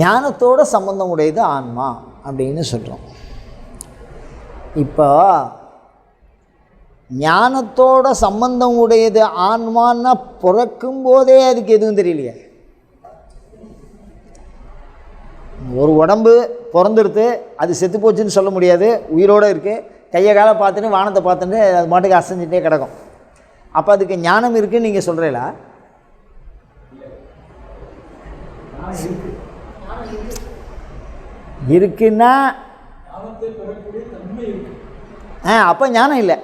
ஞானத்தோட சம்பந்தம் உடையது ஆன்மா அப்படின்னு சொல்கிறோம் இப்போ ஞானத்தோட சம்பந்தம் உடையது ஆன்மான்னா பிறக்கும் போதே அதுக்கு எதுவும் தெரியலையே. ஒரு உடம்பு பிறந்துடுத்து அது செத்து போச்சுன்னு சொல்ல முடியாது. உயிரோடு இருக்குது கையை காலை பார்த்துட்டு வானத்தை பார்த்துட்டு அது மாட்டுக்கு அசைஞ்சிட்டே கிடக்கும். அப்போ அதுக்கு ஞானம் இருக்குன்னு நீங்கள் சொல்கிறீங்களா இருக்குன்னா ஆ அப்போ ஞானம் இல்லை.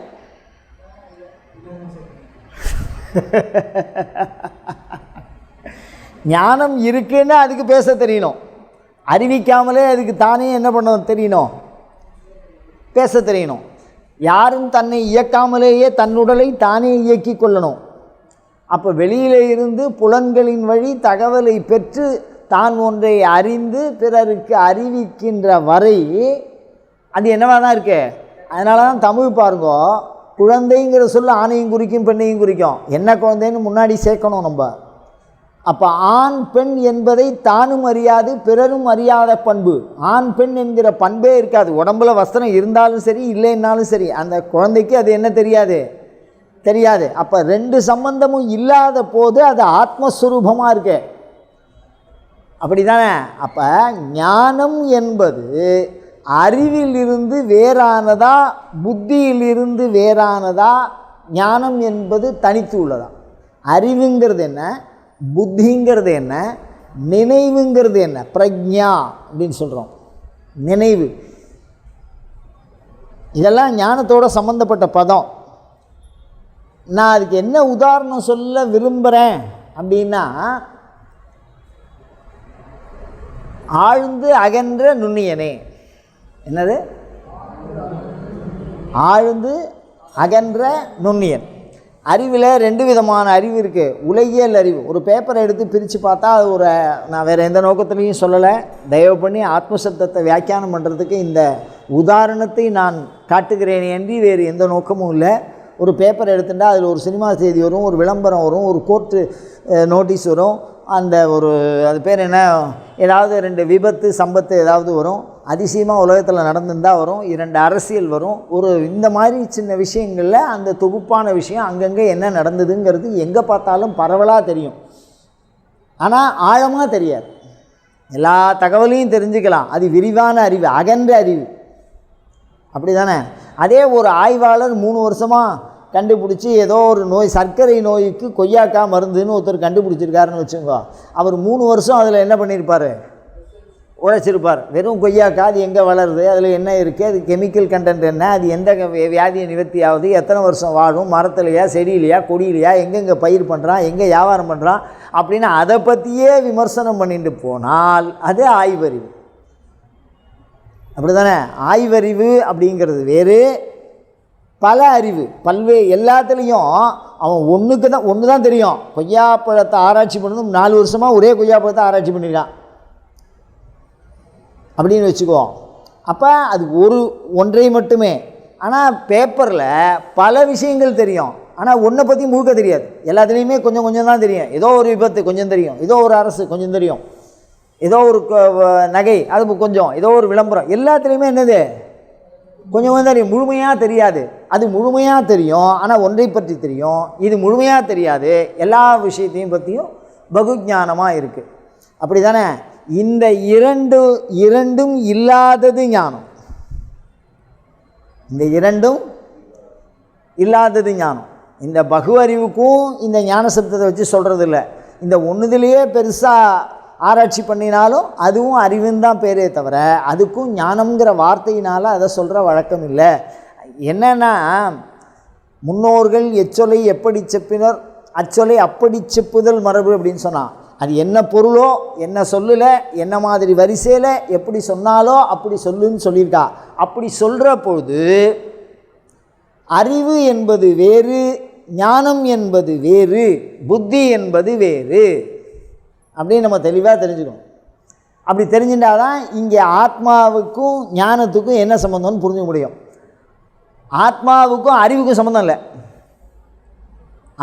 ஞானம் இருக்குன்னா அதுக்கு பேச தெரியணும். அறிவிக்காமலே அதுக்கு தானே என்ன பண்ண தெரியணும். பேச தெரியணும். யாரும் தன்னை இயக்காமலேயே தன்னுடலை தானே இயக்கி கொள்ளணும். அப்போ வெளியில இருந்து புலன்களின் வழி தகவலை பெற்று தான் ஒன்றை அறிந்து பிறருக்கு அறிவிக்கின்ற வரை அது என்னவா தான் இருக்கு? அதனால தான் தமிழ் பாருங்க குழந்தைங்கிற சொல்ல ஆணையும் குறிக்கும் பெண்ணையும் குறிக்கும். என்ன குழந்தைன்னு முன்னாடி சேர்க்கணும் நம்ம. அப்போ ஆண் பெண் என்பதை தானும் அறியாது பிறரும் அறியாத பண்பு. ஆண் பெண் என்கிற பண்பே இருக்காது. உடம்புல வஸ்திரம் இருந்தாலும் சரி இல்லைன்னாலும் சரி அந்த குழந்தைக்கு அது என்ன தெரியாது? தெரியாது. அப்போ ரெண்டு சம்பந்தமும் இல்லாத போது அது ஆத்மஸ்வரூபமாக இருக்குது அப்படி தானே அப்போ ஞானம் என்பது அறிவிலிருந்து வேறானதா புத்தியிலிருந்து வேறானதா ஞானம் என்பது தனித்து உள்ளதா? அறிவுங்கிறது என்ன? புத்திங்கிறது என்ன? நினைவுங்கிறது என்ன? பிரக்ஞா அப்படின்னு சொல்கிறோம் நினைவு. இதெல்லாம் ஞானத்தோட சம்மந்தப்பட்ட பதம். நான் அதுக்கு என்ன உதாரணம் சொல்ல விரும்புகிறேன் அப்படின்னா ஆழ்ந்து அகன்ற நுண்ணியனே. என்னது? ஆழ்ந்து அகன்ற நுண்ணியன். அறிவில் ரெண்டு விதமான அறிவு இருக்குது உலகியல் அறிவு. ஒரு பேப்பரை எடுத்து பிரித்து பார்த்தா அது ஒரு நான் வேறு எந்த நோக்கத்துலேயும் சொல்லலை. தயவு பண்ணி ஆத்மசப்தத்தை வியாக்கியானம் பண்ணுறதுக்கு இந்த உதாரணத்தை நான் காட்டுகிறேன் என்று வேறு எந்த நோக்கமும் இல்லை. ஒரு பேப்பர் எடுத்துட்டா அதில் ஒரு சினிமா செய்தி வரும் ஒரு விளம்பரம் வரும் ஒரு கோர்ட்டு நோட்டீஸ் வரும். அந்த ஒரு அது பேர் என்ன? ஏதாவது ரெண்டு விபத்து சம்பத்து ஏதாவது வரும். அதிசயமாக உலகத்தில் நடந்துருந்தால் வரும். இரண்டு அரசியல் வரும். ஒரு இந்த மாதிரி சின்ன விஷயங்களில் அந்த தொகுப்பான விஷயம் அங்கங்கே என்ன நடந்ததுங்கிறது எங்கே பார்த்தாலும் பரவலாக தெரியும். ஆனால் ஆழமாக தெரியாது. எல்லா தகவலையும் தெரிஞ்சுக்கலாம். அது விரிவான அறிவு அகன்ற அறிவு. அப்படி தானே அதே ஒரு ஆய்வாளர் மூணு வருஷமாக கண்டுபிடிச்சி ஏதோ ஒரு நோய் சர்க்கரை நோய்க்கு கொய்யாக்காய் மருந்துன்னு ஒருத்தர் கண்டுபிடிச்சிருக்காருன்னு வச்சுக்கோ அவர் மூணு வருஷம் அதில் என்ன பண்ணியிருப்பார் உழைச்சிருப்பார். வெறும் கொய்யாக்காய் அது எங்கே வளருது? அதில் என்ன இருக்குது அது கெமிக்கல் கண்டென்ட் என்ன? அது எந்த வியாதியை நிவர்த்தி ஆகுது எத்தனை வருஷம் வாழும்? மரத்துலையா செடியிலையா கொடியிலையா எங்கெங்கே பயிர் பண்ணுறான் எங்கே வியாபாரம் பண்ணுறான் அப்படின்னு அதை பற்றியே விமர்சனம் பண்ணிட்டு போனால் அது ஆய்வறிவு. அப்படி தானே ஆய்வறிவு அப்படிங்கிறது வேறு பல அறிவு பல்வே எல்லாத்துலேயும் அவன் ஒன்றுக்கு தான் ஒன்று தான் தெரியும். கொய்யாப்பழத்தை ஆராய்ச்சி பண்ணதும் நாலு வருஷமாக ஒரே கொய்யாப்பழத்தை ஆராய்ச்சி பண்ணியிருக்கான் அப்படின்னு வச்சுக்குவோம் அப்போ அது ஒரு ஒன்றை மட்டுமே. ஆனால் பேப்பரில் பல விஷயங்கள் தெரியும். ஆனால் ஒன்றை பற்றி முழுக்க தெரியாது. எல்லாத்துலேயுமே கொஞ்சம் கொஞ்சம் தான் தெரியும். ஏதோ ஒரு விபத்து கொஞ்சம் தெரியும். ஏதோ ஒரு அரசு கொஞ்சம் தெரியும். ஏதோ ஒரு நகை அது கொஞ்சம். ஏதோ ஒரு விளம்பரம். எல்லாத்துலேயுமே என்னது? கொஞ்சம் கொஞ்சம் தெரியும். முழுமையாக தெரியாது. அது முழுமையாக தெரியும் ஆனால் ஒன்றை பற்றி தெரியும். இது முழுமையாக தெரியாது. எல்லா விஷயத்தையும் பற்றியும் பகுஜானமாக இருக்குது அப்படி தானே இந்த இரண்டு இரண்டும் இல்லாதது ஞானம். இந்த இரண்டும் இல்லாதது ஞானம். இந்த பகு அறிவுக்கும் இந்த ஞான சப்தத்தை வச்சு சொல்கிறது இல்லை இந்த ஒன்றுதுலேயே பெருசாக ஆராய்ச்சி பண்ணினாலும் அதுவும் அறிவுன்னு தான் பேரே தவிர அதுக்கும் ஞானம்ங்கிற வார்த்தையினால் அதை சொல்கிற வழக்கம் இல்லை. என்னென்னா முன்னோர்கள் எச்சொலை எப்படி செப்பினர்? அச்சொலை அப்படி செப்புதல் மரபு அப்படின்னு சொன்னான் அது என்ன பொருளோ என்ன சொல்லல என்ன மாதிரி வரிசையில் எப்படி சொன்னாலோ அப்படி சொல்லுன்னு சொல்லியிருக்கா. அப்படி சொல்கிற பொழுது அறிவு என்பது வேறு ஞானம் என்பது வேறு புத்தி என்பது வேறு. அப்படின்னு நம்ம தெளிவாக தெரிஞ்சுக்கணும். அப்படி தெரிஞ்சுட்டாதான் இங்கே ஆத்மாவுக்கும் ஞானத்துக்கும் என்ன சம்மந்தம்னு புரிஞ்சுக்க முடியும். ஆத்மாவுக்கும் அறிவுக்கும் சம்மந்தம் இல்லை.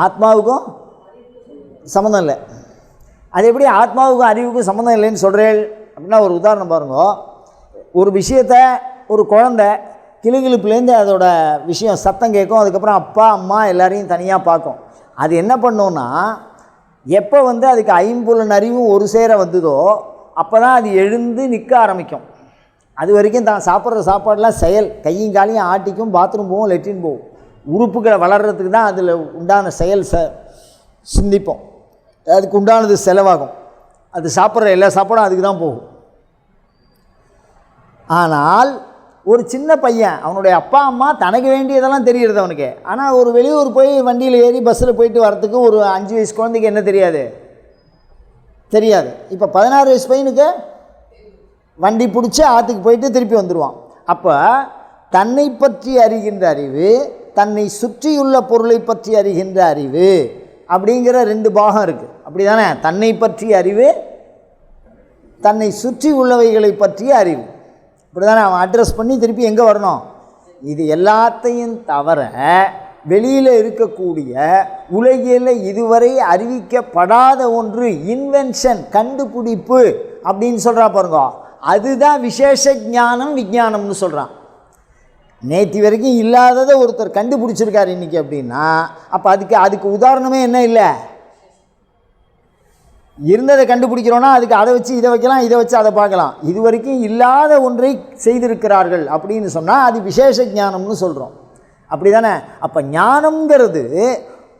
ஆத்மாவுக்கும் சம்மந்தம் இல்லை. அது எப்படி ஆத்மாவுக்கும் அறிவுக்கும் சம்மந்தம் இல்லைன்னு சொல்கிறேன் அப்படின்னா ஒரு உதாரணம் பாருங்க. ஒரு விஷயத்த ஒரு குழந்தை கிளுகிழுப்புலேருந்து அதோட விஷயம் சத்தம் கேட்கும். அதுக்கப்புறம் அப்பா அம்மா எல்லாரையும் தனியாக பார்க்கும். அது என்ன பண்ணோன்னா எப்போ வந்து அதுக்கு ஐம்புலன் அறிவும் ஒரு சேர வந்ததோ அப்போ தான் அது எழுந்து நிற்க ஆரம்பிக்கும். அது வரைக்கும் தான் சாப்பிட்ற சாப்பாடெலாம் செயல். கையும் காலையும் ஆட்டிக்கும் பாத்ரூம் போகும் லெட்டின் போகும். உறுப்புகளை வளர்கிறதுக்கு தான் அதில் உண்டான செயல் ச சிந்திப்போம். அதுக்கு உண்டானது செலவாகும். அது சாப்பிட்ற எல்லா சாப்பாடும் அதுக்கு தான் போகும். ஆனால் ஒரு சின்ன பையன் அவனுடைய அப்பா அம்மா தனக்கு வேண்டியதெல்லாம் தெரிகிறது அவனுக்கு. ஆனால் ஒரு வெளியூர் போய் வண்டியில் ஏறி பஸ்ஸில் போயிட்டு வரத்துக்கு ஒரு அஞ்சு வயசு குழந்தைக்கு என்ன தெரியாது? தெரியாது. இப்போ பதினாறு வயசு பையனுக்கு வண்டி பிடிச்சி ஆற்றுக்கு போயிட்டு திருப்பி வந்துடுவான் அப்போ தன்னை பற்றி அறிகின்ற அறிவு தன்னை சுற்றியுள்ள பொருளை பற்றி அறிகின்ற அறிவு அப்படிங்கிற ரெண்டு பாகம் இருக்குது அப்படி தானே தன்னை பற்றிய அறிவு தன்னை சுற்றி உள்ளவைகளை பற்றிய அறிவு. இப்படி தானே அவன் அட்ரஸ் பண்ணி திருப்பி எங்கே வரணும்? இது எல்லாத்தையும் தவிர வெளியில் இருக்கக்கூடிய உலகில் இதுவரை அறிவிக்கப்படாத ஒன்று இன்வென்ஷன் கண்டுபிடிப்பு அப்படின்னு சொல்கிறா பாருங்க. அதுதான் விசேஷ ஞானம் விஞ்ஞானம்னு சொல்கிறான் நேற்று வரைக்கும் இல்லாததை ஒருத்தர் கண்டுபிடிச்சிருக்காரு இன்றைக்கி அப்படின்னா அப்போ அதுக்கு அதுக்கு உதாரணமே என்ன இல்லை? இருந்ததை கண்டுபிடிக்கிறோன்னா அதுக்கு அதை வச்சு இதை வைக்கலாம் இதை வச்சு அதை பார்க்கலாம். இது வரைக்கும் இல்லாத ஒன்றை செய்திருக்கிறார்கள் அப்படின்னு சொன்னால் அது விசேஷ ஞானம்னு சொல்கிறோம் அப்படி தானே அப்போ ஞானம்ங்கிறது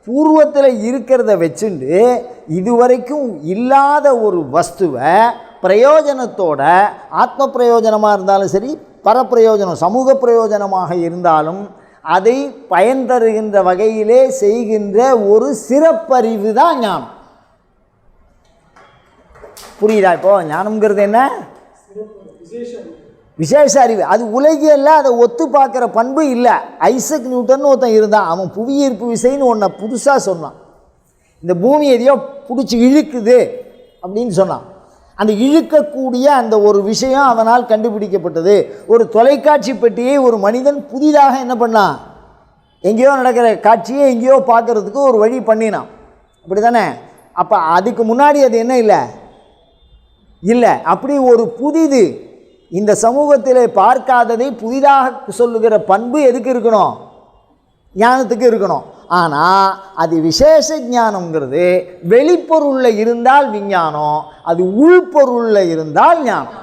பூர்வத்தில் இருக்கிறத வச்சுண்டு இதுவரைக்கும் இல்லாத ஒரு வஸ்துவை பிரயோஜனத்தோட ஆத்ம பிரயோஜனமாக இருந்தாலும் சரி பரப்பிரயோஜனம் சமூக பிரயோஜனமாக இருந்தாலும் அதை பயன் தருகின்ற வகையிலே செய்கின்ற ஒரு சிறப்பறிவு தான் ஞானம். புரியுதா இப்போ? ஞானம்ங்கிறது என்ன? விசேஷ அறிவு. அது உலகியல்ல அதை ஒத்து பார்க்குற பண்பு இல்லை. ஐசக் நியூட்டன் ஒருத்தன் இருந்தான். அவன் புவியீர்ப்பு விசைன்னு ஒன்றை புதுசாக சொன்னான். இந்த பூமி எதையோ பிடிச்சி இழுக்குது அப்படின்னு சொன்னான். அந்த இழுக்கக்கூடிய அந்த ஒரு விஷயம் அவனால் கண்டுபிடிக்கப்பட்டது. ஒரு தொலைக்காட்சி பெட்டியை ஒரு மனிதன் புதிதாக என்ன பண்ணான்? எங்கேயோ நடக்கிற காட்சியை எங்கேயோ பார்க்குறதுக்கு ஒரு வழி பண்ணினான். அப்படி தானே அப்போ அதுக்கு முன்னாடி அது என்ன இல்லை? இல்லை. அப்படி ஒரு புதிது இந்த சமூகத்தில் பார்க்காததை புதிதாக சொல்லுகிற பண்பு எதுக்கு இருக்கணும்? ஞானத்துக்கு இருக்கணும். ஆனால் அது விசேஷ ஞானம்ங்கிறது வெளிப்பொருளில் இருந்தால் விஞ்ஞானம் அது உள்பொருளில் இருந்தால் ஞானம்.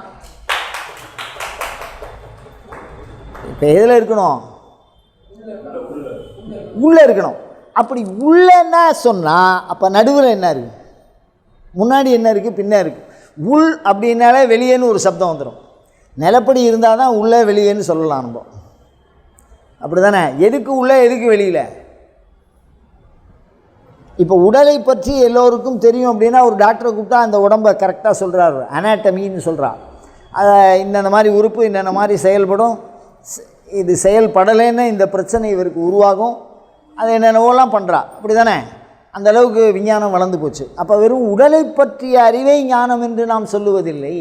இப்போ எதில் இருக்கணும்? உள்ளே இருக்கணும். அப்படி உள்ளன்னா சொன்னால் அப்போ நடுவில் என்ன இருக்குது முன்னாடி என்ன இருக்குது பின்ன இருக்குது உள் அப்படின்னாலே வெளியேன்னு ஒரு சப்தம் வந்துடும் நிலப்படி இருந்தால் தான் உள்ளே வெளியேன்னு சொல்லலாம் நம்ம. அப்படி தானே எதுக்கு உள்ளே எதுக்கு வெளியில்? இப்போ உடலை பற்றி எல்லோருக்கும் தெரியும் அப்படின்னா ஒரு டாக்டரை கூப்பிட்டா அந்த உடம்பை கரெக்டாக சொல்கிறார் அனாட்டமின்னு சொல்கிறா அதை இந்தந்த மாதிரி உறுப்பு இந்தந்த மாதிரி செயல்படும் இது செயல்படலைன்னு இந்த பிரச்சனை இவருக்கு உருவாகும். அது என்னென்னவோலாம் பண்ணுறா அப்படி தானே அந்த அளவுக்கு விஞ்ஞானம் வளர்ந்து போச்சு. அப்போ வெறும் உடலை பற்றிய அறிவை ஞானம் என்று நாம் சொல்லுவதில்லை.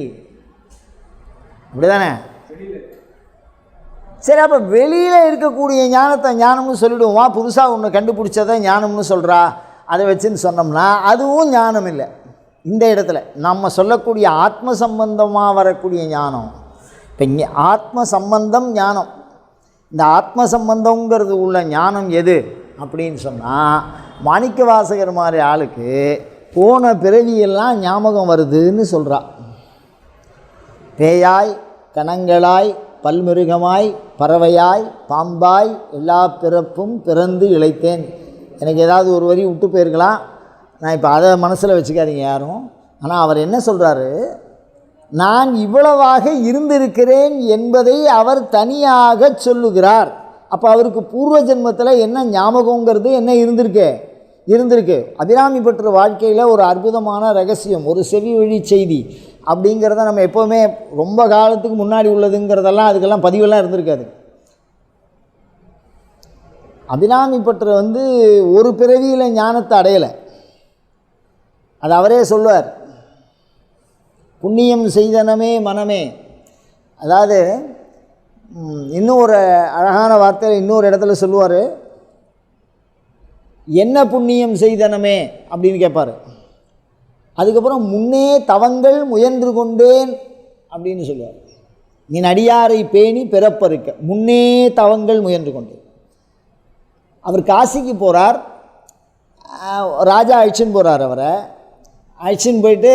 அப்படி தானே சரி அப்போ வெளியில் இருக்கக்கூடிய ஞானத்தை ஞானம்னு சொல்லிடுவோம்? புதுசாக ஒன்று கண்டுபிடிச்சதை ஞானம்னு சொல்கிறா அதை வச்சுன்னு சொன்னோம்னா அதுவும் ஞானம் இல்லை. இந்த இடத்துல நம்ம சொல்லக்கூடிய ஆத்ம சம்பந்தமாக வரக்கூடிய ஞானம். இப்போ இங்கே ஆத்ம சம்பந்தம் ஞானம். இந்த ஆத்ம சம்பந்தங்கிறது உள்ள ஞானம் எது அப்படின்னு சொன்னால் மாணிக்க வாசகர் மாதிரி ஆளுக்கு போன பிறவியெல்லாம் ஞாபகம் வருதுன்னு சொல்கிறா பேயாய் கணங்களாய் பல்மிருகமாய் பறவையாய் பாம்பாய் எல்லா பிறப்பும் பிறந்து இழைத்தேன். எனக்கு ஏதாவது ஒரு வரி விட்டு போயிருக்கலாம். நான் இப்போ அதை மனசில் வச்சுக்காதீங்க யாரும். ஆனால் அவர் என்ன சொல்கிறாரு நான் இவ்வளவாக இருந்திருக்கிறேன் என்பதை அவர் தனியாக சொல்லுகிறார். அப்போ அவருக்கு பூர்வ ஜென்மத்தில் என்ன ஞாபகங்கிறது என்ன இருந்திருக்கு? இருந்திருக்கு. அபிராமி பெற்ற வாழ்க்கையில் ஒரு அற்புதமான ரகசியம் ஒரு செவி வழி செய்தி அப்படிங்கிறத நம்ம எப்போவுமே ரொம்ப காலத்துக்கு முன்னாடி உள்ளதுங்கிறதெல்லாம் அதுக்கெல்லாம் பதிவெல்லாம் இருந்திருக்காது. அபிராமி வந்து ஒரு பிறவியில் ஞானத்தை அடையலை. அது அவரே சொல்லுவார். புண்ணியம் செய்தனமே மனமே. அதாவது இன்னொரு இன்னும் ஒரு அழகான வார்த்தை இன்னொரு இடத்துல சொல்லுவார். என்ன புண்ணியம் செய்தனமே? அப்படின்னு கேட்பார். அதுக்கப்புறம் முன்னே தவங்கள் முயன்று கொண்டேன் அப்படின்னு சொல்லுவார். நீ நடியாரை பேணி பிறப்பறுக்க. முன்னே தவங்கள் முயன்று கொண்டு அவர் காசிக்கு போகிறார் ராஜா அழிச்சின்னு போகிறார் அவரை. அழிச்சின்னு போயிட்டு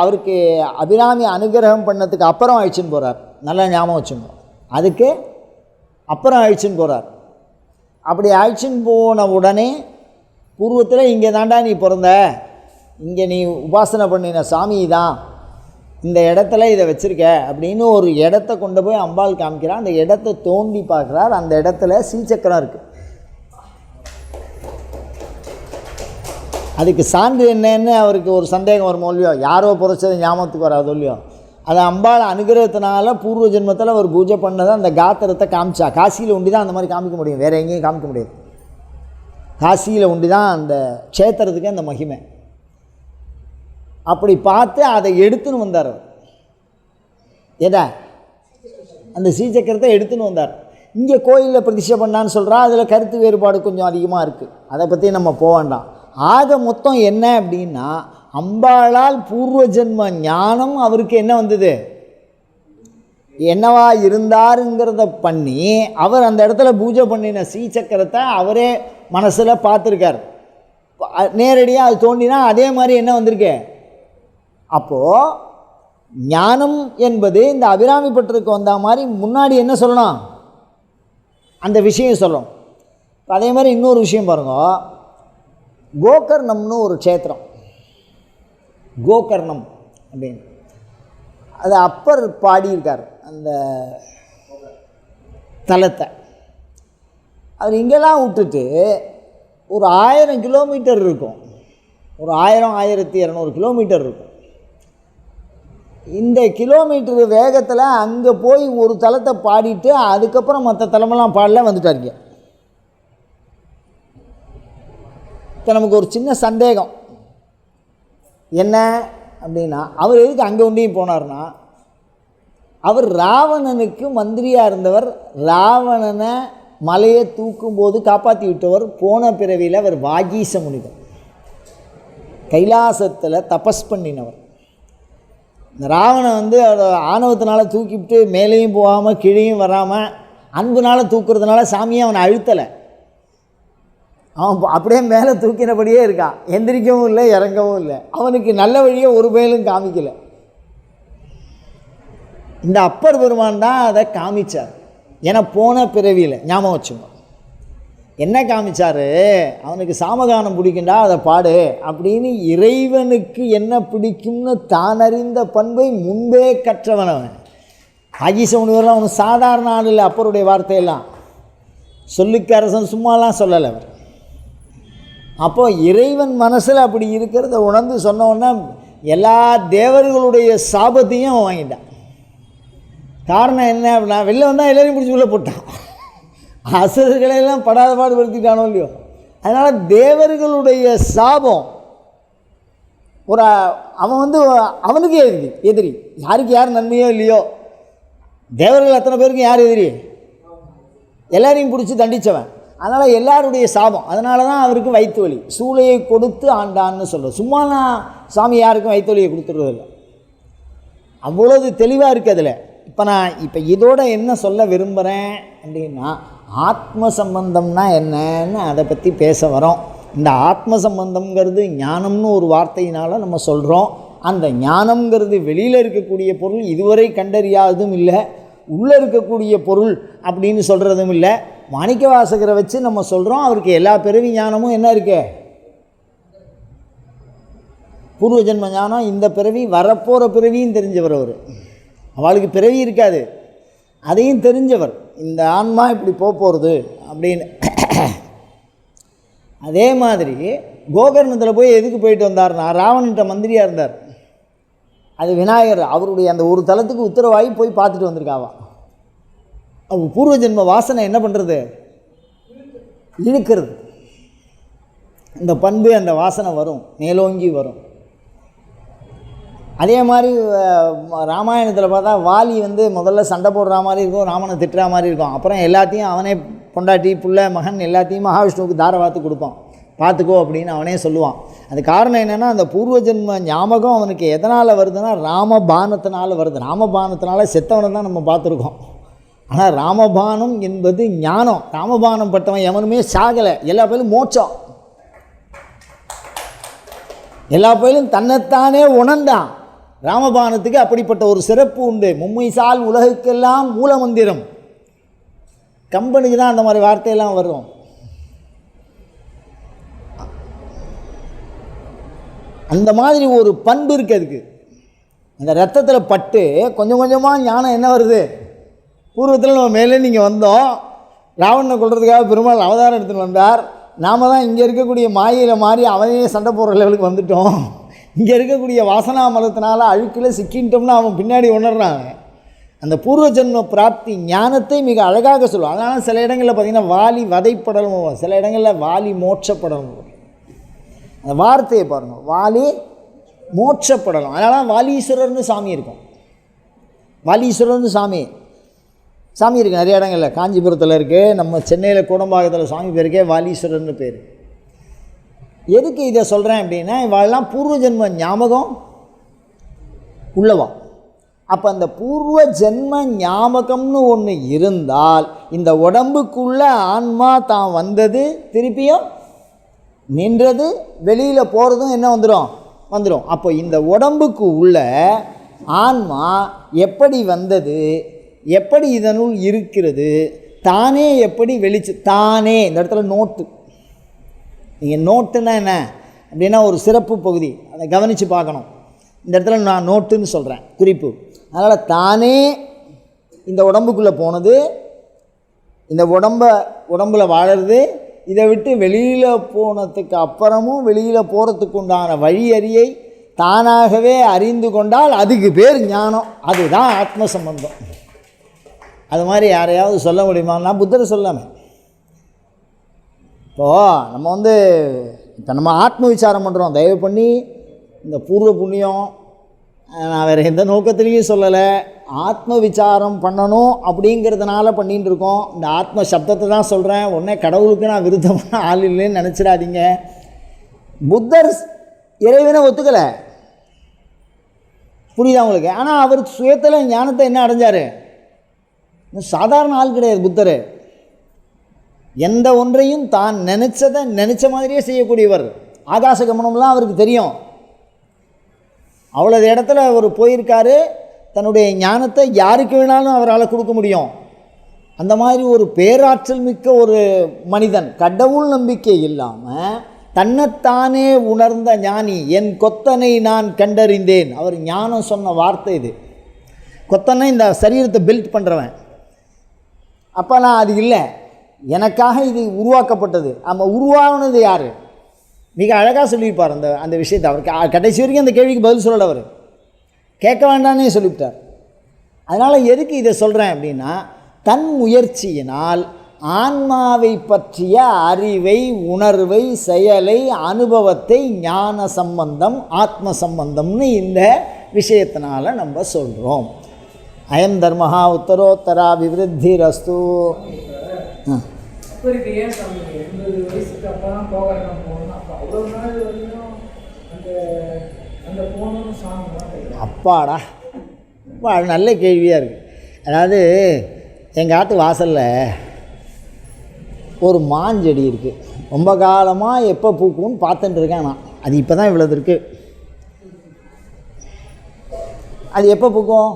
அவருக்கு அபிராமி அனுகிரகம் பண்ணதுக்கு அப்புறம் அழிச்சின்னு போகிறார் நல்லா ஞாபகம் வச்சுக்கணும் அதுக்கு அப்புறம் அழிச்சின்னு போகிறார் அப்படி அழிச்சின்னு போன உடனே பூர்வத்தில் இங்கே தாண்டா நீ பிறந்த. இங்கே நீ உபாசனை பண்ணின சாமி தான். இந்த இடத்துல இதை வச்சுருக்க. அப்படின்னு ஒரு இடத்த கொண்டு போய் அம்பாள் காமிக்கிறான். அந்த இடத்த தோண்டி பார்க்குறார். அந்த இடத்துல சீச்சக்கரம் இருக்குது அதுக்கு சான்று என்னன்னு அவருக்கு ஒரு சந்தேகம் வருமோ இல்லையோ? யாரோ புதைச்சது ஞாபகத்துக்கு வராதோ இல்லையோ? அது அம்பாள் அனுகிரகத்தினால பூர்வ ஜென்மத்தில் அவர் பூஜை பண்ணதை அந்த காத்திரத்தை காமிச்சா. காசியில் உண்டி தான் அந்த மாதிரி காமிக்க முடியும். வேறு எங்கேயும் காமிக்க முடியாது. காசியில் உண்டி தான் அந்த க்ஷேத்திரத்துக்கு அந்த மகிமை. அப்படி பார்த்து அதை எடுத்துன்னு வந்தார் எதா அந்த ஸ்ரீசக்கரத்தை எடுத்துன்னு வந்தார். இங்கே கோயிலில் பிரதிஷ்டை பண்ணான்னு சொல்கிறா அதில் கருத்து வேறுபாடு கொஞ்சம் அதிகமாக இருக்குது அதை பற்றி நம்ம போக வேண்டாம். ஆக மொத்தம் என்ன அப்படின்னா அம்பாளால் பூர்வ ஜென்ம ஞானம் அவருக்கு என்ன வந்தது? என்னவா இருந்தாருங்கிறத பண்ணி அவர் அந்த இடத்துல பூஜை பண்ணின ஸ்ரீசக்கரத்தை அவரே மனசில் பார்த்துருக்கார். நேரடியாக அது தோண்டினா அதே மாதிரி என்ன வந்திருக்கு? அப்போது ஞானம் என்பது இந்த அபிராமி பட்டருக்கு வந்த மாதிரி முன்னாடி என்ன சொல்லணும்? அந்த விஷயம் சொல்லணும். அதே மாதிரி இன்னொரு விஷயம் பாருங்க. கோகர்ணம்னு ஒரு க்ஷேத்திரம். கோகர்ணம் அப்படின்னு. அது அப்பர் பாடியிருக்கார் அந்த தலத்தை. அவர் இங்கெல்லாம் விட்டுட்டு ஒரு ஆயிரம் கிலோமீட்டர் இருக்கும். ஒரு ஆயிரம் ஆயிரத்தி இரநூறு கிலோமீட்டர் இருக்கும். இந்த கிலோமீட்டர் வேகத்தில் அங்கே போய் ஒரு தலத்தை பாடிட்டு அதுக்கப்புறம் மற்ற தலமெல்லாம் பாடல வந்துட்டாருங்க. இப்போ நமக்கு ஒரு சின்ன சந்தேகம். என்ன அப்படின்னா அவர் எதுக்கு அங்கே ஒண்டியும் போனார்னா அவர் ராவணனுக்கு மந்திரியாக இருந்தவர் ராவணனை மலையை தூக்கும்போது காப்பாற்றி விட்டவர் போன பிறவியில் அவர் வாகீச முனிவர். கைலாசத்தில் தபஸ் பண்ணினவர். இந்த ராவணன் வந்து அவரோட ஆணவத்தினால தூக்கிவிட்டு மேலேயும் போகாமல் கீழேயும் வராமல் அன்புனால் தூக்குறதுனால சாமியை அவனை அழுத்தலை. அவன் அப்படியே மேலே தூக்கினபடியே இருக்கான். எந்திரிக்கவும் இல்லை இறங்கவும் இல்லை. அவனுக்கு நல்ல வழியை ஒரு பயலும் காமிக்கல. இந்த அப்பர் பெருமான் தான் அதை காமிச்சார். ஏன்னா போன பிறவியில் ஞாபகம் வச்சுங்க என்ன காமிச்சாரு? அவனுக்கு சாமகானம் பிடிக்குண்டா அதை பாடு. அப்படின்னு இறைவனுக்கு என்ன பிடிக்கும்னு தான் அறிந்த பண்பை முன்பே கற்றவன் அவன். ஆகீச முனிவர்லாம் அவன் சாதாரண ஆள் இல்லை அப்பருடைய வார்த்தையெல்லாம். சொல்லுக்கு அரசன் சும்மாலாம் சொல்லலை அவர். அப்போ இறைவன் மனசில் அப்படி இருக்கிறத உணர்ந்து சொன்னோன்னா எல்லா தேவர்களுடைய சாபத்தையும் அவன் வாங்கிட்டான். காரணம் என்ன அப்படின்னா வெளில வந்தால் எல்லாரையும் பிடிச்சி உள்ளே போட்டான். அசுரர்களையெல்லாம் படாத பாடுபடுத்திட்டானோ இல்லையோ? அதனால் தேவர்களுடைய சாபம் ஒரு அவன் வந்து அவனுக்கு எதிரி எதிரி. யாருக்கு யார் நன்மையோ இல்லையோ? தேவர்கள் அத்தனை பேருக்கும் யார் எதிரி? எல்லாரையும் பிடிச்சி தண்டித்தவன் அதனால் எல்லாருடைய சாபம். அதனால தான் அவருக்கு வயிற்று வலி. சூளையை கொடுத்து ஆண்டான்னு சொல்கிறோம் சும்மா நான் சாமி யாருக்கும் வயிற்று வலியை கொடுத்துருவதில்ல அவ்வளவு தெளிவாக இருக்குது அதில். இப்போ நான் இப்போ இதோட என்ன சொல்ல விரும்புகிறேன் அப்படின்னா ஆத்ம சம்பந்தம்னா என்னன்னு அதை பற்றி பேச வரோம். இந்த ஆத்ம சம்பந்தம்ங்கிறது ஞானம்னு ஒரு வார்த்தையினால் நம்ம சொல்கிறோம் அந்த ஞானம்ங்கிறது வெளியில் இருக்கக்கூடிய பொருள் இதுவரை கண்டறியாததும் இல்லை உள்ளே இருக்கக்கூடிய பொருள் அப்படின்னு சொல்கிறதும் இல்லை. மாணிக்க வாசகரை வச்சு நம்ம சொல்கிறோம் அவருக்கு எல்லா பிறவி ஞானமும் என்ன இருக்கு? பூர்வ ஜென்ம ஞானம் இந்த பிறவி வரப்போகிற பிறவியும் தெரிஞ்சவர் அவர். அவளுக்கு பிறவி இருக்காது. அதையும் தெரிஞ்சவர். இந்த ஆன்மா இப்படி போக போகிறது அப்படின்னு. அதே மாதிரி கோகர்ணத்தில் போய் எதுக்கு போயிட்டு வந்தார்னா ராவணன்ட்ட மந்திரியாக இருந்தார். அது விநாயகர் அவருடைய அந்த ஒரு தலத்துக்கு உத்தரவாகி போய் பார்த்துட்டு வந்திருக்காவா. பூர்வ ஜென்ம வாசனை என்ன பண்ணுறது இழுக்கிறது. இந்த பண்பு அந்த வாசனை வரும். மேலோங்கி வரும். அதே மாதிரி ராமாயணத்தில் பார்த்தா வாலி வந்து முதல்ல சண்டை போடுற மாதிரி இருக்கும் ராமனை திட்டுற மாதிரி இருக்கும். அப்புறம் எல்லாத்தையும் அவனே பொண்டாட்டி புள்ள மகன் எல்லாத்தையும் மகாவிஷ்ணுவுக்கு தாரவாத்து கொடுப்பான். பார்த்துக்கோ அப்படின்னு அவனே சொல்லுவான். அது காரணம் என்னென்னா அந்த பூர்வ ஜென்ம ஞாபகம் அவனுக்கு எதனால் வருதுன்னா ராமபானத்தினால வருது. ராமபானத்தினால செத்தவனை தான் நம்ம பார்த்துருக்கோம். ஆனால் ராமபானம் என்பது ஞானம். ராமபானம் பட்டவன் எவனுமே சாகலை. எல்லா பேரும் மோட்சம். எல்லா பேரும் தன்னைத்தானே உணர்ந்தான். ராமபானத்துக்கு அப்படிப்பட்ட ஒரு சிறப்பு உண்டு. மும்மைசால் உலகுக்கெல்லாம் மூலமந்திரம். கம்பெனிக்கு தான் அந்த மாதிரி வார்த்தையெல்லாம் வரும். அந்த மாதிரி ஒரு பண்பு இருக்கு அதுக்கு. அந்த ரத்தத்தில் பட்டு கொஞ்சம் கொஞ்சமாக ஞானம் என்ன வருது? பூர்வத்தில் நம்ம மேலே நீங்கள் வந்தோம் ராவணனை கொள்றதுக்காக பெருமாள் அவதாரம் எடுத்துன்னு வந்தார். நாம தான் இங்கே இருக்கக்கூடிய மாயையில் மாறி அவனையே சண்டை போடுற லெவலுக்கு வந்துட்டோம். இங்கே இருக்கக்கூடிய வாசனா மலத்தினால அழுக்கில் சிக்கின்ட்டோம்னு அவன் பின்னாடி உணர்றான் அந்த பூர்வ ஜென்ம பிராப்தி ஞானத்தை மிக அழகாக சொல்லுவான் அதனால் சில இடங்களில் பார்த்தீங்கன்னா வாலி வதைப்படலும் சில இடங்களில் வாலி மோட்சப்படலும் அந்த வார்த்தையை பாருங்கள் வாலி மோட்சப்படலாம். அதனால வாலீஸ்வரர்னு சாமி இருக்கும். வாலீஸ்வரர்னு சாமி. சாமி இருக்குது நிறைய இடங்களில். காஞ்சிபுரத்தில் இருக்குது நம்ம சென்னையில் கூடம்பாக்கத்தில் சாமி பேருக்கே வாலீஸ்வரர்னு பேர். எதுக்கு இதை சொல்கிறேன் அப்படின்னா இவாளெல்லாம் பூர்வ ஜென்ம ஞாபகம் உள்ளவா? அப்போ அந்த பூர்வ ஜென்ம ஞாபகம்னு ஒன்று இருந்தால் இந்த உடம்புக்குள்ள ஆன்மா தான் வந்தது திருப்பியும் நின்றது வெளியில் போகிறதும் என்ன வந்துடும் வந்துடும் அப்போ இந்த உடம்புக்கு உள்ள ஆன்மா எப்படி வந்தது? எப்படி இதனுள் இருக்கிறது? தானே எப்படி வெளிச்சு தானே இந்த இடத்துல நோட்டு நீங்கள் நோட்டுன்னா என்ன? அப்படின்னா ஒரு சிறப்பு பகுதி. அதை கவனித்து பார்க்கணும். இந்த இடத்துல நான் நோட்டுன்னு சொல்கிறேன் குறிப்பு. அதனால் தானே இந்த உடம்புக்குள்ளே போனது இந்த உடம்ப உடம்புல வாழறது இதை விட்டு வெளியில் போனதுக்கு அப்புறமும் வெளியில் போகிறதுக்கு உண்டான வழியறியை தானாகவே அறிந்து கொண்டால் அதுக்கு பேர் ஞானம். அதுதான் ஆத்ம சம்பந்தம். அது மாதிரி யாரையாவது சொல்ல முடியுமா நான் புத்தர் சொல்லாமல் இப்போது நம்ம வந்து இப்போ நம்ம ஆத்ம விசாரம் பண்ணுறோம் தயவு பண்ணி இந்த பூர்வ புண்ணியம் நான் வேறு எந்த நோக்கத்துலேயும் சொல்லலை. ஆத்ம விசாரம் பண்ணணும் அப்படிங்கிறதுனால பண்ணிகிட்டு இருக்கோம். இந்த ஆத்ம சப்தத்தை தான் சொல்கிறேன் உடனே கடவுளுக்கு நான் விருத்தமான ஆள் இல்லைன்னு நினச்சிடாதீங்க. புத்தர் இறைவனை ஒத்துக்கலை. புரியுதா உங்களுக்கு? ஆனால் அவர் சுயத்தில் ஞானத்தை என்ன அடைஞ்சார்? சாதாரண ஆள் கிடையாது புத்தர். எந்த ஒன்றையும் தான் நினச்சதை நினச்ச மாதிரியே செய்யக்கூடியவர். ஆகாச கமனம்லாம் அவருக்கு தெரியும். அவ்வளோ இடத்துல அவர் போயிருக்காரு. தன்னுடைய ஞானத்தை யாருக்கு வேணாலும் அவரால் கொடுக்க முடியும். அந்த மாதிரி ஒரு பேராற்றல் மிக்க ஒரு மனிதன் கடவுள் நம்பிக்கை இல்லாமல் தன்னைத்தானே உணர்ந்த ஞானி என் கொத்தனை நான் கண்டறிந்தேன். அவர் ஞானம் சொன்ன வார்த்தை இது. கொத்தனை இந்த சரீரத்தை பில்ட் பண்ணுறவன் அப்போ நான் அது இல்லை. எனக்காக இது உருவாக்கப்பட்டது. நம்ம உருவானது யார்? மிக அழகாக சொல்லியிருப்பார் அந்த அந்த விஷயத்தை அவர். கடைசி வரைக்கும் அந்த கேள்விக்கு பதில் சொல்லலை அவர். கேட்க வேண்டாம்னே சொல்லிவிட்டார். அதனால் எதுக்கு இதை சொல்கிறேன் அப்படின்னா தன் முயற்சியினால் ஆன்மாவை பற்றிய அறிவை உணர்வை செயலை அனுபவத்தை ஞான சம்பந்தம் ஆத்ம சம்பந்தம்னு இந்த விஷயத்தினால நம்ம சொல்கிறோம் அயம் தர்ம உத்தரோத்தரா விவருத்திரஸ்து ரஸ்து அப்பாடா அப்பா நல்ல கேள்வியாக இருக்குது அதாவது எங்கள் ஆட்டு வாசலில் ஒரு மாஞ்செடி இருக்குது ரொம்ப காலமாக எப்போ பூக்கும்னு பார்த்துட்டு இருக்கேன் நான் அது இப்போ தான் இவ்வளோது இருக்குது அது எப்போ பூக்கும்?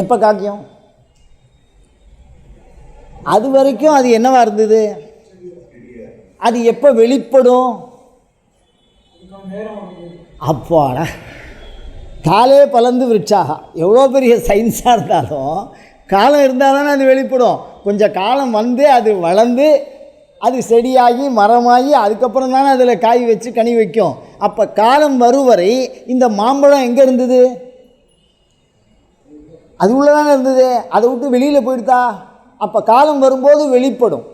எப்போ காய்க்கும் அது வரைக்கும் அது என்னவா இருந்தது? அது எப்போ வெளிப்படும்? அப்பாடா. காலே பலந்து விருட்சாகா எவ்வளோ பெரிய சயின்ஸாக இருந்தாலும் காலம் இருந்தால் தானே அது வெளிப்படும். கொஞ்சம் காலம் வந்து அது வளர்ந்து அது செடியாகி மரமாகி அதுக்கப்புறம் தானே அதில் காய் வச்சு கனி வைக்கும். அப்போ காலம் வரும் வரை இந்த மாம்பழம் எங்கே இருந்தது? அது உள்ளே தானே இருந்தது? அதை விட்டு வெளியில் போயிடுதா? அப்போ காலம் வரும்போது வெளிப்படும்.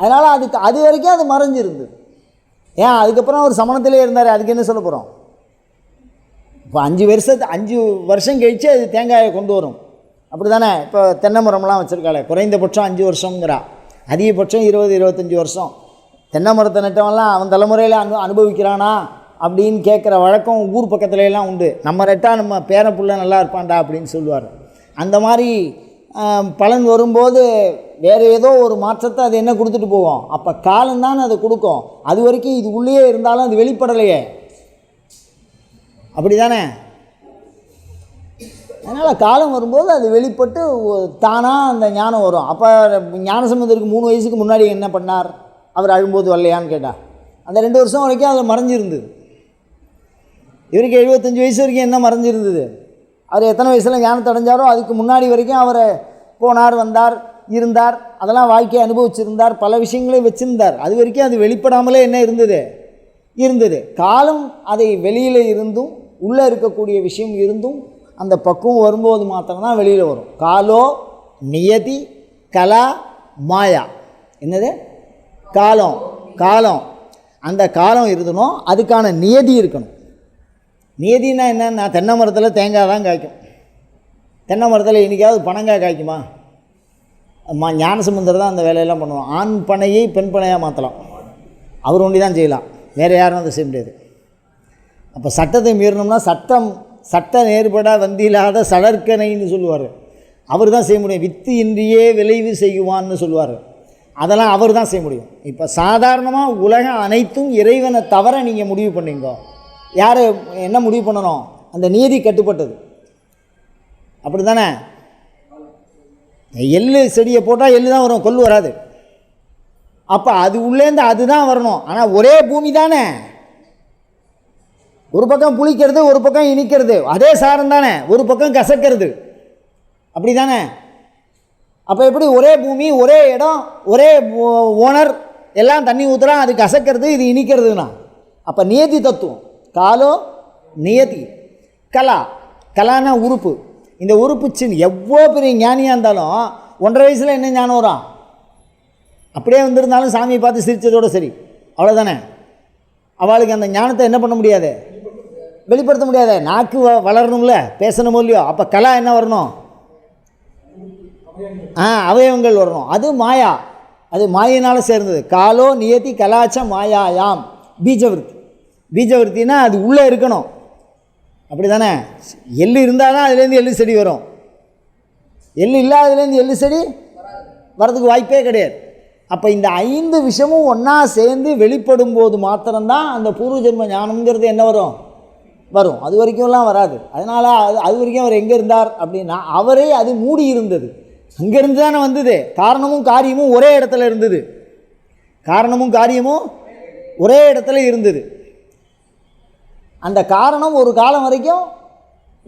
அதனால் அதுக்கு அது வரைக்கும் அது மறைஞ்சிருந்தது. ஏன்? அதுக்கப்புறம் அவர் சமணத்திலே இருந்தார். அதுக்கு என்ன சொல்ல போகிறோம் இப்போ அஞ்சு வருஷத்து அஞ்சு வருஷம் கழித்து அது தேங்காயை கொண்டு வரும். அப்படி தானே இப்போ தென்னை மரம்லாம் வச்சுருக்காளே. குறைந்தபட்சம் அஞ்சு வருஷங்கிறா அதிகபட்சம் இருபது இருபத்தஞ்சி வருஷம். தென்னை மரத்தை நட்டவன்லாம் அவன் தலைமுறையில் அனு அனுபவிக்கிறானா? அப்படின்னு கேட்குற வழக்கம் ஊர் பக்கத்துல எல்லாம் உண்டு. நம்ம ரெட்டா நம்ம பேர புள்ள நல்லா இருப்பான்டா அப்படின்னு சொல்லுவார். அந்த மாதிரி பலன் வரும்போது வேறு ஏதோ ஒரு மாற்றத்தை அது என்ன கொடுத்துட்டு போகும்? அப்போ காலம்தான் அதை கொடுக்கும். அது வரைக்கும் இது உள்ளே இருந்தாலும் அது வெளிப்படலையே. அப்படி தானே அதனால் காலம் வரும்போது அது வெளிப்பட்டு தானாக அந்த ஞானம் வரும். அப்போ ஞானசம்பந்தருக்கு மூணு வயசுக்கு முன்னாடி என்ன பண்ணார்? அவர் அழும்போது வரலையான்னு கேட்டார் அந்த ரெண்டு வருஷம் வரைக்கும் அதில் மறைஞ்சிருந்தது இவருக்கு எழுபத்தஞ்சு வயசு வரைக்கும் என்ன மறைஞ்சிருந்தது? அவர் எத்தனை வயசில் ஞானத்தை அடைஞ்சாரோ அதுக்கு முன்னாடி வரைக்கும் அவர் போனார் வந்தார் இருந்தார். அதெல்லாம் வாழ்க்கையை அனுபவிச்சிருந்தார். பல விஷயங்களையும் வச்சிருந்தார். அது வரைக்கும் அது வெளிப்படாமலே என்ன இருந்தது? இருந்தது. காலம் அதை வெளியில் இருந்தும் உள்ளே இருக்கக்கூடிய விஷயம் இருந்தும் அந்த பக்குவம் வரும்போது மாத்திரம்தான் வெளியில் வரும். காலோ நியதி கலா மாயா. என்னது? காலம். காலம். அந்த காலம் இருக்கணும் அதுக்கான நியதி இருக்கணும். நியதினா என்னன்னா தென்னை மரத்தில் தேங்காய் தான் காய்க்கும். தென்னை மரத்தில் இன்றைக்காவது பனங்காய் காய்க்குமா? மா ஞானசமுந்தர் தான் அந்த வேலையெல்லாம் பண்ணுவோம் ஆண் பனையை பெண் பனையாக மாற்றலாம் அவர் ஒண்டி தான் செய்யலாம். வேறு யாரும் அதை செய்ய முடியாது. அப்போ சட்டத்தை மீறினோம்னா சட்டம் சட்ட நேர்பட வந்தியில்லாத சடற்கனைன்னு சொல்லுவார். அவர் தான் செய்ய முடியும். வித்து இன்றியே விளைவு செய்வான்னு சொல்லுவார். அதெல்லாம் அவர் தான் செய்ய முடியும். இப்போ சாதாரணமாக உலகம் அனைத்தும் இறைவனை தவிர நீங்கள் முடிவு பண்ணிங்கோ. யார் என்ன முடிவு பண்ணணும் அந்த நீதி கட்டுப்பட்டது. அப்படி தானே எள்ளு செடியை போட்டால் எள்ளு தான் வரும் கொள்ளு வராது. அப்போ அது உள்ளேருந்து அதுதான் வரணும். ஆனால் ஒரே பூமி தானே? ஒரு பக்கம் புளிக்கிறது ஒரு பக்கம் இனிக்கிறது. அதே சாரம் தானே? ஒரு பக்கம் கசக்கிறது. அப்படி தானே அப்போ எப்படி ஒரே பூமி ஒரே இடம் ஒரே ஓனர் எல்லாம் தண்ணி ஊற்றுறான் அது கசக்கிறது இது இனிக்கிறதுனா? அப்போ நியதி தத்துவம். காலோ நியதி. கலா. கலானா உறுப்பு. இந்த உறுப்பு சின்ன எவ்வளோ பெரிய ஞானியாக இருந்தாலும் ஒன்றரை வயசில் என்ன ஞானம் வரும்? அப்படியே வந்திருந்தாலும் சாமியை பார்த்து சிரித்ததோடு சரி. அவ்வளோதானே அவளுக்கு அந்த ஞானத்தை என்ன பண்ண முடியாது? வெளிப்படுத்த முடியாது. நாக்கு வ வளரணும்ல? பேசணுமோ இல்லையோ? அப்போ கலா என்ன வரணும்? ஆ அவயவங்கள் வரணும். அது மாயா. அது மாயினால் சேர்ந்தது. காலோ நியதி கலாச்ச மாயாயாம். பீஜவிருத்தி பீஜவர்த்தினா அது உள்ளே இருக்கணும். அப்படி தானே எள் இருந்தால் தான் அதுலேருந்து எள்ளு செடி வரும். எள் இல்லாததுலேருந்து எள்ளு செடி வரதுக்கு வாய்ப்பே கிடையாது. அப்போ இந்த ஐந்து விஷயமும் ஒன்றா சேர்ந்து வெளிப்படும் போது மாத்திரம்தான் அந்த பூர்வ ஜென்ம ஞானம்ங்கிறது என்ன வரும்? வரும். அது வரைக்கும்லாம் வராது. அதனால் அது அது வரைக்கும் அவர் எங்கே இருந்தார் அப்படின்னா அவரே அது மூடி இருந்தது. அங்கேருந்து தானே வந்தது. காரணமும் காரியமும் ஒரே இடத்துல இருந்தது. காரணமும் காரியமும் ஒரே இடத்துல இருந்தது. அந்த காரணம் ஒரு காலம் வரைக்கும்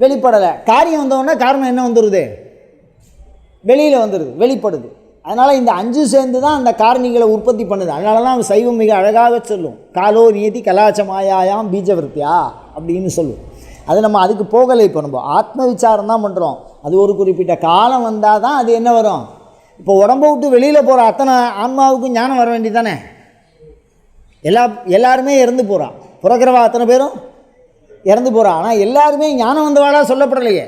வெளிப்படலை. காரியம் வந்தோடனே காரணம் என்ன வந்துடுது வெளியில் வந்துடுது வெளிப்படுது. அதனால் இந்த அஞ்சு சேர்ந்து தான் அந்த காரணிகளை உற்பத்தி பண்ணுது. அதனால தான் சைவம் மிக அழகாக சொல்லும். காலோ நியதி கலாச்சமாயாயாம் பீஜவர்த்தியா அப்படின்னு சொல்லும். அது நம்ம அதுக்கு போகலை இப்போ நம்ம. ஆத்ம விசாரம் தான் பண்ணுறோம் அது ஒரு குறிப்பிட்ட காலம் வந்தால் தான் அது என்ன வரும்? இப்போ உடம்ப விட்டு வெளியில் போகிற அத்தனை ஆன்மாவுக்கும் ஞானம் வர வேண்டியது தானே எல்லா எல்லாருமே இறந்து போகிறான் பிறக்கிறவா அத்தனை பேரும்? இறந்து போகிறான் ஆனால் எல்லாருமே ஞானம் வந்தவாளாக சொல்லப்படலையே.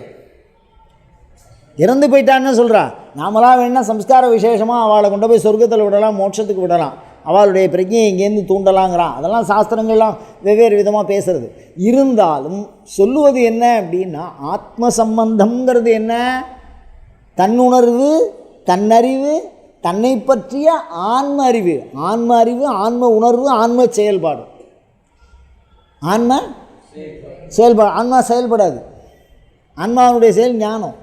இறந்து போயிட்டான்னு சொல்கிறா நாமளாக வேணால் சம்ஸ்கார விசேஷமாக அவளை கொண்டு போய் சொர்க்கத்தில் விடலாம் மோட்சத்துக்கு விடலாம். அவளுடைய பிரஜையை இங்கேருந்து தூண்டலாங்கிறான். அதெல்லாம் சாஸ்திரங்கள்லாம் வெவ்வேறு விதமாக பேசுறது. இருந்தாலும் சொல்லுவது என்ன அப்படின்னா ஆத்ம சம்பந்தம்ங்கிறது என்ன? தன்னுணர்வு தன்னறிவு தன்னை பற்றிய ஆன்ம அறிவு. ஆன்ம அறிவு ஆன்ம உணர்வு ஆன்ம செயல்பாடு. ஆன்ம செயல்பட ஆன்மா செயல்படாது. ஆன்மாவுடைய செயல் ஞானம்.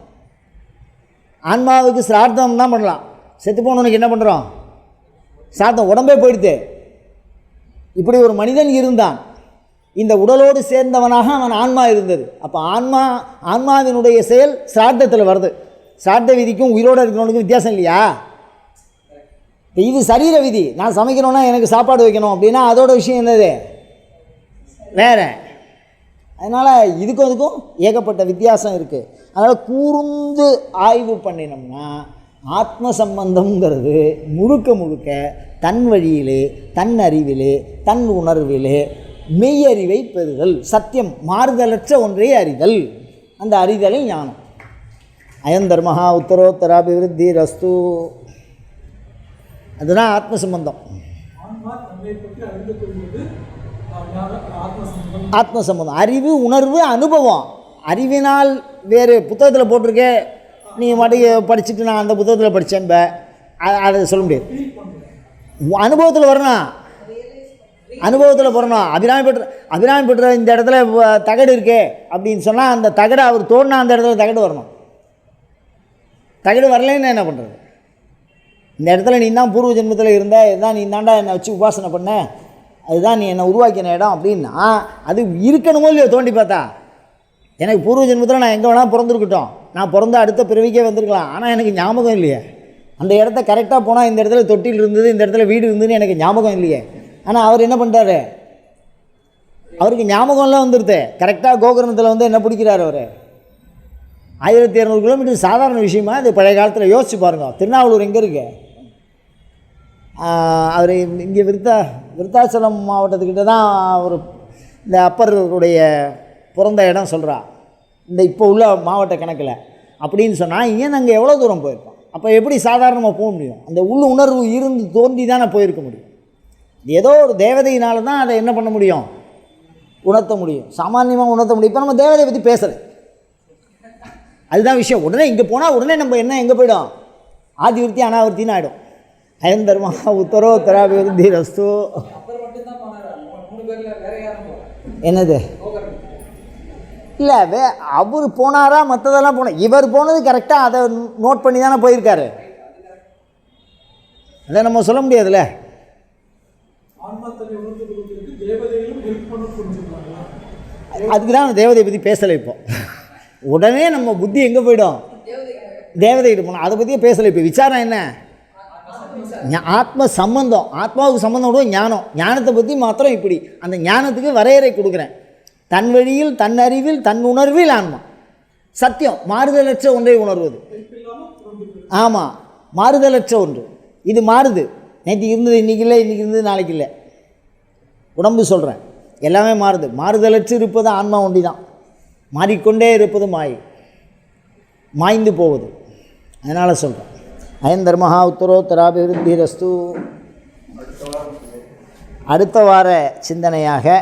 ஆன்மாவுக்கு சிரார்த்தம் தான் பண்ணலாம். செத்து போனவனுக்கு என்ன பண்ணுறோம் சிரார்த்தம் உடம்பே போயிடுத்து இப்படி ஒரு மனிதன் இருந்தான். இந்த உடலோடு சேர்ந்தவனாக அவன் ஆன்மா இருந்தது. அப்போ ஆன்மா ஆன்மாவினுடைய செயல் சிரார்த்தத்தில் வருது. சிரார்த்த விதிக்கும் உயிரோடு இருக்கிறவனுக்கும் வித்தியாசம் இல்லையா? இப்போ இது சரீர விதி. நான் சமைக்கணும்னா எனக்கு சாப்பாடு வைக்கணும் அப்படின்னா அதோட விஷயம் என்னது? வேற. அதனால் இதுக்கும் அதுக்கும் ஏகப்பட்ட வித்தியாசம் இருக்குது அதனால் கூர்ந்து ஆய்வு பண்ணினோம்னா ஆத்ம சம்பந்தம்ங்கிறது முழுக்க முழுக்க தன் வழியிலே தன் அறிவிலே தன் உணர்விலே மெய்யறிவை பெறுதல். சத்தியம் மாறுதலற்ற ஒன்றே அறிதல். அந்த அறிதலை ஞானம். அயந்தர்மஹா உத்தரோத்தராபிவிருத்தி ரஸ்து அதுதான் ஆத்ம சம்பந்தம் ஆத்ம சம்பந்தம் அறிவு உணர்வு அனுபவம். அறிவினால் வேறு புத்தகத்தில் போட்டிருக்கே. நீ மாட்டுக்கு படிச்சுட்டு நான் அந்த புத்தகத்தில் படித்தேன்ப அதை சொல்ல முடியாது. அனுபவத்தில் வரணும் அனுபவத்தில் வரணும் அபிராமி பெற்ற அபிராமி பெற்ற இந்த இடத்துல தகடு இருக்கே அப்படின்னு சொன்னால் அந்த தகடு அவர் தோண்டினா அந்த இடத்துல தகடு வரணும். தகடு வரலன்னு என்ன பண்ணுறது இந்த இடத்துல நீ தான் பூர்வ ஜென்மத்தில் இருந்த இதுதான் நீ தாண்டா என்னை வச்சு உபாசனை பண்ண. அதுதான் நீ என்னை உருவாக்கின இடம் அப்படின்னா அது இருக்கணுமோ இல்லையோ தோண்டி பார்த்தா? எனக்கு பூர்வ ஜென்மத்தில் நான் எங்கே வேணால் பிறந்திருக்கட்டும். நான் பிறந்த அடுத்த பிறவிக்கே வந்திருக்கலாம். ஆனால் எனக்கு ஞாபகம் இல்லையே. அந்த இடத்த கரெக்டாக போனால் இந்த இடத்துல தொட்டில் இருந்தது இந்த இடத்துல வீடு இருந்ததுன்னு எனக்கு ஞாபகம் இல்லையே. ஆனால் அவர் என்ன பண்ணிட்டாரு? அவருக்கு ஞாபகம்லாம் வந்துடுது கரெக்டாக கோகர்ணத்தில் வந்து என்ன பிடிக்கிறார் அவர்? ஆயிரத்தி இரநூறு கிலோமீட்டர் சாதாரண விஷயமா? அது பழைய காலத்தில் யோசிச்சு பாருங்க. திருநாவலூர் எங்கே இருக்குது அவர் இங்கே விருத்தா விருத்தாச்சலம் மாவட்டத்துக்கிட்ட தான் அவர் இந்த அப்பருடைய பிறந்த இடம் சொல்கிறா இந்த இப்போ உள்ள மாவட்ட கணக்கில். அப்படின்னு சொன்னால் ஏன் நாங்கள் எவ்வளோ தூரம் போயிருக்கோம்? அப்போ எப்படி சாதாரணமாக போக முடியும்? அந்த உள்ள உணர்வு இருந்து தோன்றி தானே போயிருக்க முடியும். ஏதோ ஒரு தேவதையினால தான் அதை என்ன பண்ண முடியும்? உணர்த்த முடியும். சாமானியமாக உணர்த்த முடியும். இப்போ நம்ம தேவதையை பற்றி பேசுகிறது அதுதான் விஷயம். உடனே இங்கே போனால் உடனே நம்ம என்ன எங்கே போய்டும்? ஆதிவிருத்தி அனாவிருத்தின்னு ஆகிடும் அயன் தர்மா உத்தரோ உத்தராபிவிருத்தி ரஸ்து. என்னது? இல்லை வே அவர் போனாரா மற்றதெல்லாம் போனோம் இவர் போனது கரெக்டாக அதை நோட் பண்ணி தானே போயிருக்காரு. அதை நம்ம சொல்ல முடியாதுல்ல. அதுக்கு தான் தேவதையை பற்றி பேசலை இப்போ. உடனே நம்ம புத்தி எங்கே போயிடும்? தேவதைகிட்ட போனோம் அதை பற்றியே பேசலை இப்போ. விசாரம் என்ன? ஆத்ம சம்பந்தம் ஆத்மாவுக்கு சம்பந்தம் கூட ஞானம். ஞானத்தை பற்றி மாத்திரம் இப்படி. அந்த ஞானத்துக்கு வரையறை கொடுக்குறேன். தன் வழியில் தன் அறிவில் தன் உணர்வில் ஆன்மா. சத்தியம். மாறுதலற்ற ஒன்றை உணர்வது. ஆமாம் மாறுதலற்ற ஒன்று. இது மாறுது. நேற்று இருந்தது இன்றைக்கி இல்லை இன்றைக்கி இருந்தது நாளைக்கு இல்லை. உடம்பு சொல்கிறேன் எல்லாமே மாறுது. மாறுதலற்று இருப்பது ஆன்மா ஒண்டி தான் மாறிக்கொண்டே இருப்பது மாய். மாய்ந்து போவது. அதனால் சொல்கிறேன் அயன் தர்மஹா உத்தரோத்தராபிவிருத்தி ரஸ்து அடுத்த வார சிந்தனையாக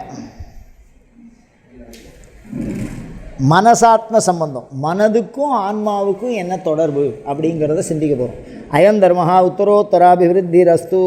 மனசாத்ம சம்பந்தம் மனதுக்கும் ஆன்மாவுக்கும் என்ன தொடர்பு அப்படிங்கிறத சிந்திக்க போகிறோம் அயன் தர்மஹா ரஸ்து